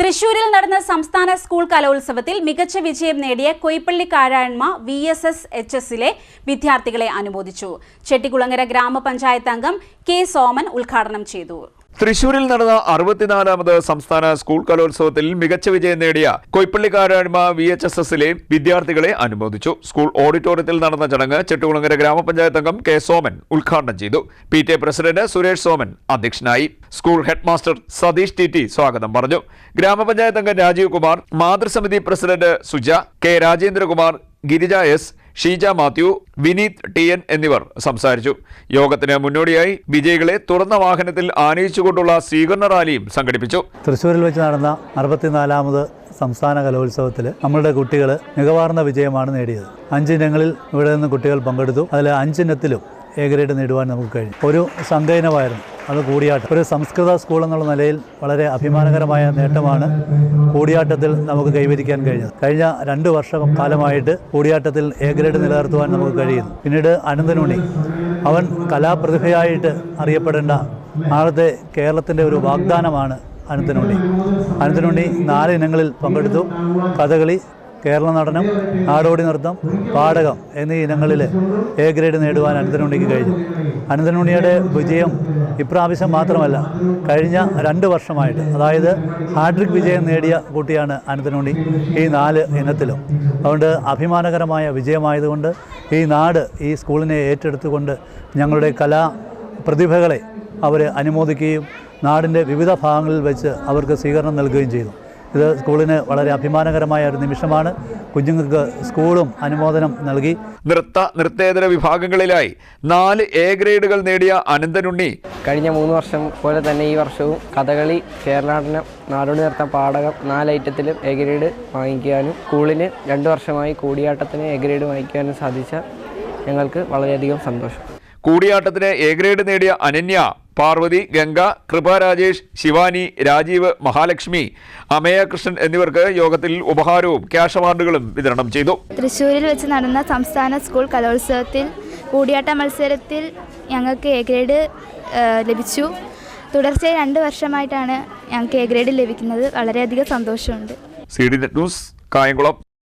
തൃശൂരിൽ നടന്ന സംസ്ഥാന സ്കൂൾ കലോത്സവത്തിൽ മികച്ച വിജയം നേടിയ Koippally Karazhma V S S H എസിലെ വിദ്യാർത്ഥികളെ അനുമോദിച്ചു. ചെട്ടികുളങ്ങര ഗ്രാമപഞ്ചായത്ത് അംഗം കെ സോമൻ ഉദ്ഘാടനം ചെയ്തു. തൃശൂരിൽ നടന്ന അറുപത്തിനാലാമത് സംസ്ഥാന സ്കൂൾ കലോത്സവത്തിൽ മികച്ച വിജയം നേടിയ കൊയ്പ്പള്ളിക്കാരാഴ്മ വി എച്ച് എസ് എസിലെ വിദ്യാർത്ഥികളെ അനുമോദിച്ചു. സ്കൂൾ ഓഡിറ്റോറിയത്തിൽ നടന്ന ചടങ്ങ് ചെട്ടുകുളങ്ങര ഗ്രാമപഞ്ചായത്ത് അംഗം കെ സോമൻ ഉദ്ഘാടനം ചെയ്തു. P T president Suresh Soman അധ്യക്ഷനായി. School head master Satheesh T T സ്വാഗതം പറഞ്ഞു. ഗ്രാമപഞ്ചായത്ത് അംഗം Rajeev Kumar മാതൃസമിതി president Suja K Rajendrakumar Girija S Sheeja Mathew Vineeth T N എന്നിവർ സംസാരിച്ചു. യോഗത്തിന് മുന്നോടിയായി വിജയികളെ തുറന്ന വാഹനത്തിൽ ആനയിച്ചുകൊണ്ടുള്ള സ്വീകരണ റാലിയും സംഘടിപ്പിച്ചു. തൃശ്ശൂരിൽ വെച്ച് നടന്ന അറുപത്തിനാലാമത് സംസ്ഥാന കലോത്സവത്തിൽ നമ്മളുടെ കുട്ടികൾ മികവാർന്ന വിജയമാണ് നേടിയത്. അഞ്ചിനങ്ങളിൽ ഇവിടെ നിന്ന് കുട്ടികൾ പങ്കെടുത്തു. അതിൽ അഞ്ചിനത്തിലും എ ഗ്രേഡ് നേടുവാൻ നമുക്ക് കഴിഞ്ഞു. ഒരു സങ്കേനമായിരുന്നു അത് കൂടിയാട്ടം. ഒരു സംസ്കൃത സ്കൂൾ എന്നുള്ള നിലയിൽ വളരെ അഭിമാനകരമായ നേട്ടമാണ് കൂടിയാട്ടത്തിൽ നമുക്ക് കൈവരിക്കാൻ കഴിഞ്ഞത്. കഴിഞ്ഞ രണ്ട് വർഷ കാലമായിട്ട് കൂടിയാട്ടത്തിൽ എ ഗ്രേഡ് നിലനിർത്തുവാൻ നമുക്ക് കഴിയുന്നു. പിന്നീട് അനന്തനുണി അവൻ കലാപ്രതിഭയായിട്ട് അറിയപ്പെടേണ്ട നാളത്തെ കേരളത്തിന്റെ ഒരു വാഗ്ദാനമാണ് അനന്തനുണ്ണി. അനന്തനുണ്ണി നാല് ഇനങ്ങളിൽ പങ്കെടുത്തു. കഥകളി കേരള നടനം നാടോടി നൃത്തം പാടകം എന്നീ ഇനങ്ങളിൽ എ ഗ്രേഡ് നേടുവാൻ അനന്തനുണ്ണിക്ക് കഴിഞ്ഞു. അനന്തനുണ്ണിയുടെ വിജയം ഇപ്രാവശ്യം മാത്രമല്ല കഴിഞ്ഞ രണ്ട് വർഷമായിട്ട്. അതായത് ഹാട്രിക് വിജയം നേടിയ കുട്ടിയാണ് അനന്തനുണ്ണി ഈ നാല് ഇനത്തിലും. അതുകൊണ്ട് അഭിമാനകരമായ വിജയമായതുകൊണ്ട് ഈ നാട് ഈ സ്കൂളിനെ ഏറ്റെടുത്തുകൊണ്ട് ഞങ്ങളുടെ കലാ പ്രതിഭകളെ അവർ അനുമോദിക്കുകയും നാടിന്റെ വിവിധ ഭാഗങ്ങളിൽ വെച്ച് അവർക്ക് സ്വീകരണം നൽകുകയും ചെയ്തു. ഇത് സ്കൂളിന് വളരെ അഭിമാനകരമായ ഒരു നിമിഷമാണ്. കുഞ്ഞുങ്ങൾക്ക് സ്കൂളും അനുമോദനം നൽകി. നൃത്ത നൃത്തേതര വിഭാഗങ്ങളിലായി നാല് എ ഗ്രേഡുകൾ നേടിയ അനന്തനുണ്ണി. കഴിഞ്ഞ മൂന്ന് വർഷം പോലെ തന്നെ ഈ വർഷവും കഥകളി കേരളാടനം നാടോടി നൃത്തം പാടകം നാല് ഐറ്റത്തിലും എ ഗ്രേഡ് വാങ്ങിക്കാനും സ്കൂളിന് രണ്ട് വർഷമായി കൂടിയാട്ടത്തിന് എ ഗ്രേഡ് വാങ്ങിക്കാനും സാധിച്ച ഞങ്ങൾക്ക് വളരെയധികം സന്തോഷം. കൂടിയാട്ടത്തിന് എ ഗ്രേഡ് നേടിയ അനന്യ പാർവതി ഗംഗ കൃപ രാജേഷ് ശിവാനി രാജീവ് മഹാലക്ഷ്മി അമയ കൃഷ്ണൻ എന്നിവർക്ക് യോഗത്തിൽ ഉപഹാരവും ക്യാഷ് അവാർഡുകളും വിതരണം ചെയ്തു. തൃശ്ശൂരിൽ വെച്ച് നടന്ന സംസ്ഥാന സ്കൂൾ കലോത്സവത്തിൽ കൂടിയാട്ട മത്സരത്തിൽ ഞങ്ങൾക്ക് എ ഗ്രേഡ് ലഭിച്ചു. തുടർച്ചയായി രണ്ട് വർഷമായിട്ടാണ് ഞങ്ങൾക്ക് എ ഗ്രേഡ് ലഭിക്കുന്നത്. വളരെയധികം സന്തോഷമുണ്ട്. C D news Kayamkulam.